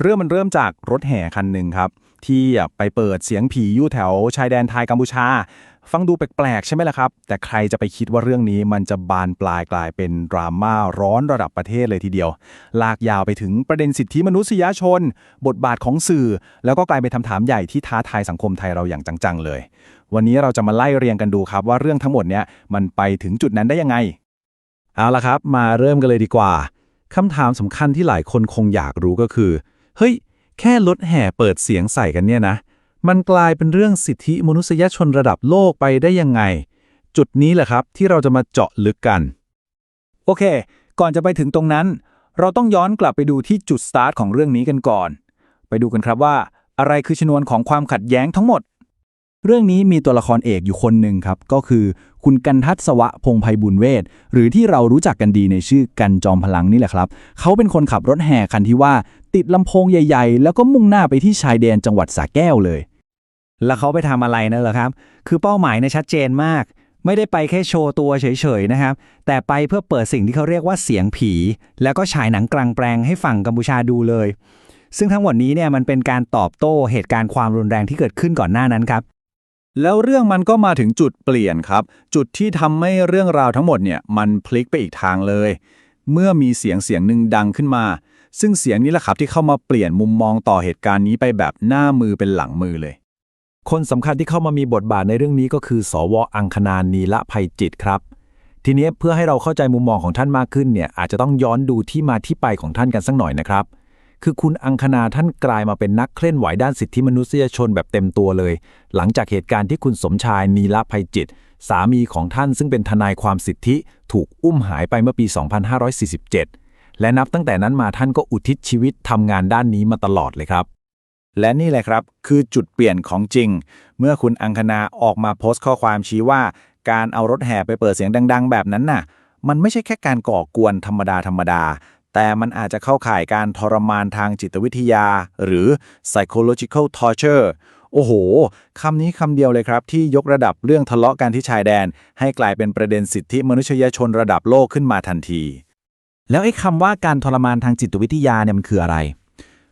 เรื่องมันเริ่มจากรถแห่คันหนึ่งครับ ที่ไปเปิดเสียงผีอยู่แถวชายแดนไทยกัมพูชา ฟังดูแปลกๆใช่ไหมล่ะครับ แต่ใครจะไปคิดว่าเรื่องนี้มันจะบานปลายกลายเป็นดราม่าร้อนระดับประเทศเลยทีเดียว ลากยาวไปถึงประเด็นสิทธิมนุษยชน บทบาทของสื่อ แล้วก็กลายเป็นคำถามใหญ่ที่ท้าทายสังคมไทยเราอย่างจังๆเลย วันนี้เราจะมาไล่เรียงกันดูครับว่าเรื่องทั้งหมดเนี้ยมันไปถึงจุดนั้นได้ยังไง เอาละครับ มาเริ่มกันเลยดีกว่าคำถามสำคัญที่หลายคนคงอยากรู้ก็คือ เฮ้ย แค่รถแห่เปิดเสียงใส่กันเนี่ยนะ มันกลายเป็นเรื่องสิทธิมนุษยชนระดับโลกไปได้ยังไง จุดนี้แหละครับที่เราจะมาเจาะลึกกัน โอเค ก่อนจะไปถึงตรงนั้น เราต้องย้อนกลับไปดูที่จุดสตาร์ทของเรื่องนี้กันก่อน ไปดูกันครับว่า อะไรคือชนวนของความขัดแย้งทั้งหมด เรื่องนี้มีตัวละครเอกอยู่คนหนึ่งครับ ก็คือคุณกันทัศวะพงไพบุญเวทหรือที่เรารู้จักกันดีในชื่อกันจอมพลังนี่แหละครับ เขาเป็นคนขับรถแห่คันที่ว่า ติดลำโพงใหญ่ ๆ แล้วก็มุ่งหน้าไปที่ชายแดนจังหวัดสระแก้วเลย แล้วเขาไปทำอะไรนั่นเหรอครับ คือเป้าหมายเนี่ยชัดเจนมาก ไม่ได้ไปแค่โชว์ตัวเฉยๆนะครับ แต่ไปเพื่อเปิดสิ่งที่เขาเรียกว่าเสียงผี แล้วก็ฉายหนังกลางแปลงให้ฝั่งกัมพูชาดูเลย ซึ่งทั้งหมดนี้เนี่ยมันเป็นการตอบโต้เหตุการณ์ความรุนแรงที่เกิดขึ้นก่อนหน้านั้นครับ แล้วเรื่องมันก็มาถึงจุดเปลี่ยนครับ จุดที่ทำให้เรื่องราวทั้งหมดเนี่ยมันพลิกไปอีกทางเลย เมื่อมีเสียงเสียงหนึ่งดังขึ้นมา ซึ่งเสียงนี้แหละครับที่เข้ามาเปลี่ยนมุมมองต่อเหตุการณ์นี้ไปแบบหน้ามือเป็นหลังมือเลย คนสำคัญที่เข้ามามีบทบาทในเรื่องนี้ก็คือ สวอังคณานีละภัยจิตครับ ทีนี้เพื่อให้เราเข้าใจมุมมองของท่านมากขึ้นเนี่ยอาจจะต้องย้อนดูที่มาที่ไปของท่านกันสักหน่อยนะครับ คือคุณอังคณาท่านกลายมาเป็นนักเคลื่อนไหวด้านสิทธิมนุษยชนแบบเต็มตัวเลย หลังจากเหตุการณ์ที่คุณสมชายนีละภัยจิต สามีของท่านซึ่งเป็นทนายความสิทธิถูกอุ้มหายไปเมื่อปี 2547 และนับตั้งแต่นั้นมาท่านก็อุทิศชีวิตทำงานด้านนี้มาตลอดเลยครับ และนี่แหละครับ คือจุดเปลี่ยนของจริง เมื่อคุณอังคณาออกมาโพสต์ข้อความชี้ว่า การเอารถแห่ไปเปิดเสียงดัง ๆ แบบนั้นน่ะ มันไม่ใช่แค่การก่อกวนธรรมดาธรรมดา แต่มันอาจจะเข้าข่ายการทรมานทางจิตวิทยา หรือ psychological torture โอ้โห คำนี้คำเดียวเลยครับ ที่ยกระดับเรื่องทะเลาะกันที่ชายแดน ให้กลายเป็นประเด็นสิทธิมนุษยชนระดับโลกขึ้นมาทันที แล้วไอ้คำว่าการทรมานทางจิตวิทยาเนี่ยมันคืออะไร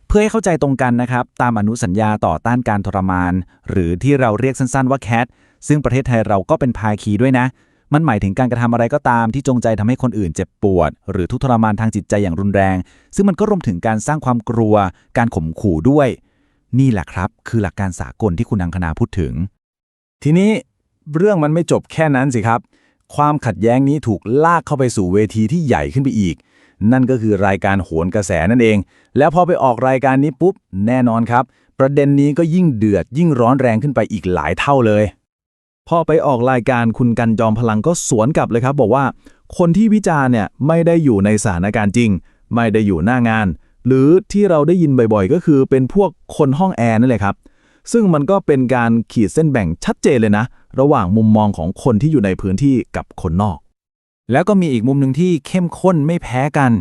เพื่อให้เข้าใจตรงกันนะครับ ตามอนุสัญญาต่อต้านการทรมาน หรือที่เราเรียกสั้นๆว่าแคทซึ่งประเทศไทยเราก็เป็นภาคีด้วยนะ มันหมายถึงการกระทำอะไรก็ตามที่จงใจทำให้คนอื่นเจ็บปวด หรือทุกข์ทรมานทางจิตใจอย่างรุนแรง ซึ่งมันก็รวมถึงการสร้างความกลัว การข่มขู่ด้วย นี่แหละครับ คือหลักการสากลที่คุณอังคณาพูดถึง ทีนี้เรื่องมันไม่จบแค่นั้นสิครับ ความขัดแย้งนี้ถูกลากเข้าไปสู่เวทีที่ใหญ่ขึ้นไปอีก นั่นก็คือรายการโหนกระแสนั่นเอง แล้วพอไปออกรายการนี้ปุ๊บแน่นอนครับ ประเด็นนี้ก็ยิ่งเดือดยิ่งร้อนแรงขึ้นไปอีกหลายเท่าเลย พอไปออกรายการคุณกันจอมพลังก็สวนกลับเลยครับ บอกว่า คนที่วิจารณ์เนี่ยไม่ได้อยู่ในสถานการณ์จริง ไม่ได้อยู่หน้างาน หรือที่เราได้ยินบ่อยๆ ก็คือเป็นพวกคนห้องแอร์นั่นแหละครับ ซึ่งมันก็เป็นการขีดเส้นแบ่งชัดเจนเลยนะ ระหว่างมุมมองของคนที่อยู่ในพื้นที่กับคนนอก แล้วก็มีอีกมุมหนึ่งที่เข้มข้นไม่แพ้กัน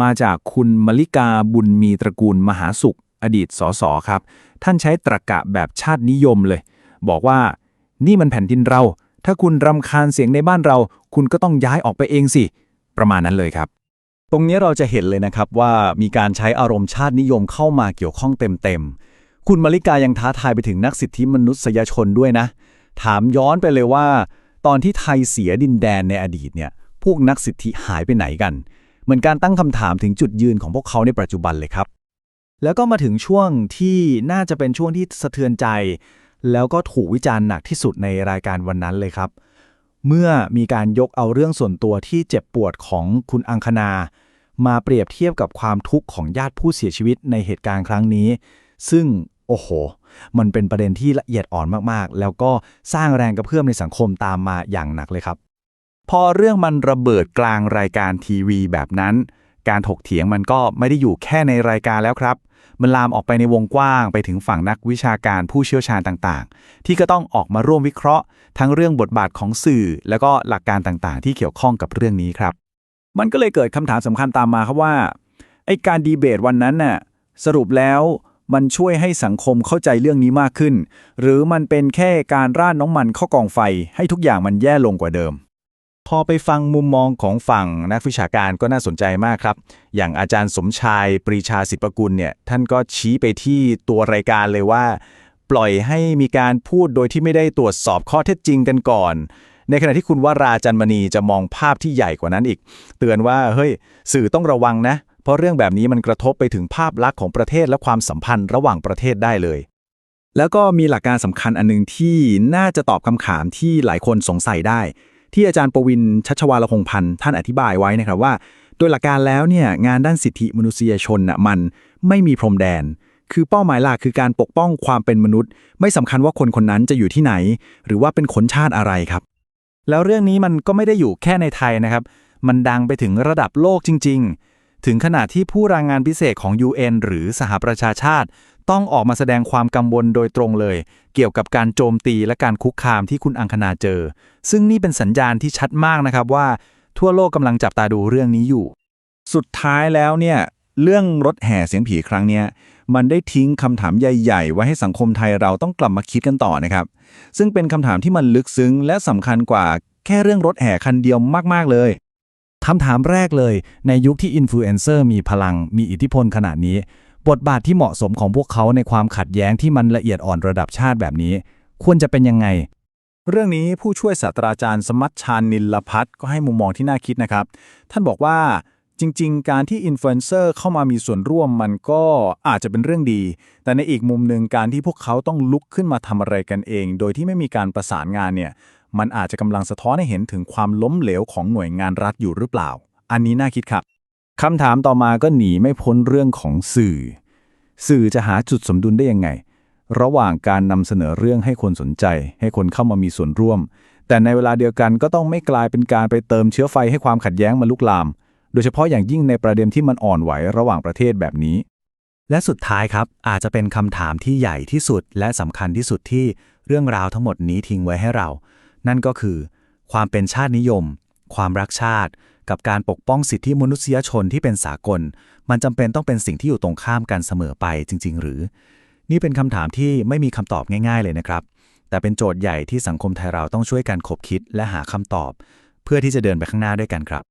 มาจากคุณมลิกาบุญมีตระกูลมหาสุข อดีตสสครับ ท่านใช้ตรรกะแบบชาตินิยมเลย บอกว่า นี่มันแผ่นดินเรา ถ้าคุณรำคาญเสียงในบ้านเรา คุณก็ต้องย้ายออกไปเองสิ ประมาณนั้นเลยครับ ตรงนี้เราจะเห็นเลยนะครับว่ามีการใช้อารมณ์ชาตินิยมเข้ามาเกี่ยวข้องเต็มๆ คุณมาริกายังท้าทายไปถึงนักสิทธิมนุษยชนด้วยนะ ถามย้อนไปเลยว่า ตอนที่ไทยเสียดินแดนในอดีตเนี่ย พวกนักสิทธิหายไปไหนกัน เหมือนการตั้งคำถามถึงจุดยืนของพวกเขาในปัจจุบันเลยครับแล้วก็มาถึงช่วงที่น่าจะเป็นช่วงที่สะเทือนใจ แล้วก็ถูกวิจารณ์หนักที่สุดในรายการวันนั้นเลยครับ เมื่อมีการยกเอาเรื่องส่วนตัวที่เจ็บปวดของคุณอังคณา มาเปรียบเทียบกับความทุกข์ของญาติผู้เสียชีวิตในเหตุการณ์ครั้งนี้ ซึ่งโอ้โห มันเป็นประเด็นที่ละเอียดอ่อนมากๆ แล้วก็สร้างแรงกระเพื่อมในสังคมตามมาอย่างหนักเลยครับ พอเรื่องมันระเบิดกลางรายการทีวีแบบนั้น การถกเถียงมันก็ไม่ได้อยู่แค่ในรายการแล้วครับ มันลามออกไปในวงกว้าง ไปถึงฝั่งนักวิชาการผู้เชี่ยวชาญต่างๆ ที่ก็ต้องออกมาร่วมวิเคราะห์ ทั้งเรื่องบทบาทของสื่อ แล้วก็หลักการต่างๆ ที่เกี่ยวข้องกับเรื่องนี้ครับ มันก็เลยเกิดคำถามสำคัญตามมาครับว่าไอการดีเบตวันนั้นน่ะสรุปแล้วมันช่วยให้สังคมเข้าใจเรื่องนี้มากขึ้น หรือมันเป็นแค่การร่าดน้ำมันเข้ากองไฟให้ทุกอย่างมันแย่ลงกว่าเดิม พอไปฟังมุมมองของฝั่งนักวิชาการก็น่าสนใจมากครับ อย่างอาจารย์สมชายปรีชาสิทธิปกุลเนี่ยท่านก็ชี้ไปที่ตัวรายการเลยว่า ปล่อยให้มีการพูดโดยที่ไม่ได้ตรวจสอบข้อเท็จจริงกันก่อน ในขณะที่คุณวราจันมณีจะมองภาพที่ใหญ่กว่านั้นอีก เตือนว่าเฮ้ยสื่อต้องระวังนะ เพราะเรื่องแบบนี้มันกระทบไปถึงภาพลักษณ์ของประเทศและความสัมพันธ์ระหว่างประเทศได้เลยแล้วก็มีหลักการสำคัญอันหนึงที่น่าจะตอบคำถามที่หลายคนสงสัยได้ ที่อาจารย์ประวินชัชวาลพงพันธ์ท่านอธิบายไว้นะครับว่า โดยหลักการแล้วเนี่ยงานด้านสิทธิมนุษยชนน่ะมันไม่มีพรมแดน คือเป้าหมายหลักคือการปกป้องความเป็นมนุษย์ ไม่สำคัญว่าคนคนนั้นจะอยู่ที่ไหน หรือว่าเป็นขนชาติอะไรครับ แล้วเรื่องนี้มันก็ไม่ได้อยู่แค่ในไทยนะครับ มันดังไปถึงระดับโลกจริง ๆ ถึงขนาดที่ผู้รายงานพิเศษของ UN หรือสหประชาชาติ ต้องออกมาแสดงความกังวลโดยตรงเลย เกี่ยวกับการโจมตีและการคุกคามที่คุณอังคณาเจอ ซึ่งนี่เป็นสัญญาณที่ชัดมากนะครับว่า ทั่วโลกกำลังจับตาดูเรื่องนี้อยู่ สุดท้ายแล้วเนี่ยเรื่องรถแห่เสียงผีครั้งเนี้ยมันได้ทิ้งคำถามใหญ่ๆ ไว้ให้สังคมไทยเราต้องกลับมาคิดกันต่อนะครับ ซึ่งเป็นคำถามที่มันลึกซึ้ง และสำคัญกว่าแค่เรื่องรถแห่คันเดียวมากๆเลยคำถามแรกเลย ในยุคที่อินฟลูเอนเซอร์มีพลังมีอิทธิพลขนาดนี้ บทบาทที่เหมาะสมของพวกเขาในความขัดแย้งที่มันละเอียดอ่อนระดับชาติแบบนี้ ควรจะเป็นยังไง เรื่องนี้ผู้ช่วยศาสตราจารย์สมัชชานิลพัฒน์ก็ให้มุมมองที่น่าคิดนะครับ ท่านบอกว่าจริง ๆ การที่อินฟลูเอนเซอร์เข้ามามีส่วนร่วมมันก็อาจจะเป็นเรื่องดี แต่ในอีกมุมหนึ่งการที่พวกเขาต้องลุกขึ้นมาทำอะไรกันเอง โดยที่ไม่มีการประสานงานเนี่ย มันอาจจะกำลังสะท้อนให้เห็นถึงความล้มเหลวของหน่วยงานรัฐอยู่หรือเปล่า อันนี้น่าคิดครับ คำถามต่อมาก็หนีไม่พ้นเรื่องของสื่อ สื่อจะหาจุดสมดุลได้ยังไง ระหว่างการนำเสนอเรื่องให้คนสนใจ ให้คนเข้ามามีส่วนร่วม แต่ในเวลาเดียวกันก็ต้องไม่กลายเป็นการไปเติมเชื้อไฟให้ความขัดแย้งมาลุกลาม โดยเฉพาะอย่างยิ่งในประเด็นที่มันอ่อนไหวระหว่างประเทศแบบนี้ และสุดท้ายครับอาจจะเป็นคำถามที่ใหญ่ที่สุด และสำคัญที่สุดที่เรื่องราวทั้งหมดนี้ทิ้งไว้ให้เรา นั่นก็คือ ความเป็นชาตินิยม ความรักชาติ กับการปกป้องสิทธิมนุษยชนที่เป็นสากล มันจำเป็นต้องเป็นสิ่งที่อยู่ตรงข้ามกันเสมอไปจริง ๆ หรือ นี่เป็นคำถามที่ไม่มีคำตอบง่าย ๆ เลยนะครับ แต่เป็นโจทย์ใหญ่ที่สังคมไทยเราต้องช่วยกันคบคิดและหาคำตอบ เพื่อที่จะเดินไปข้างหน้าด้วยกันครับ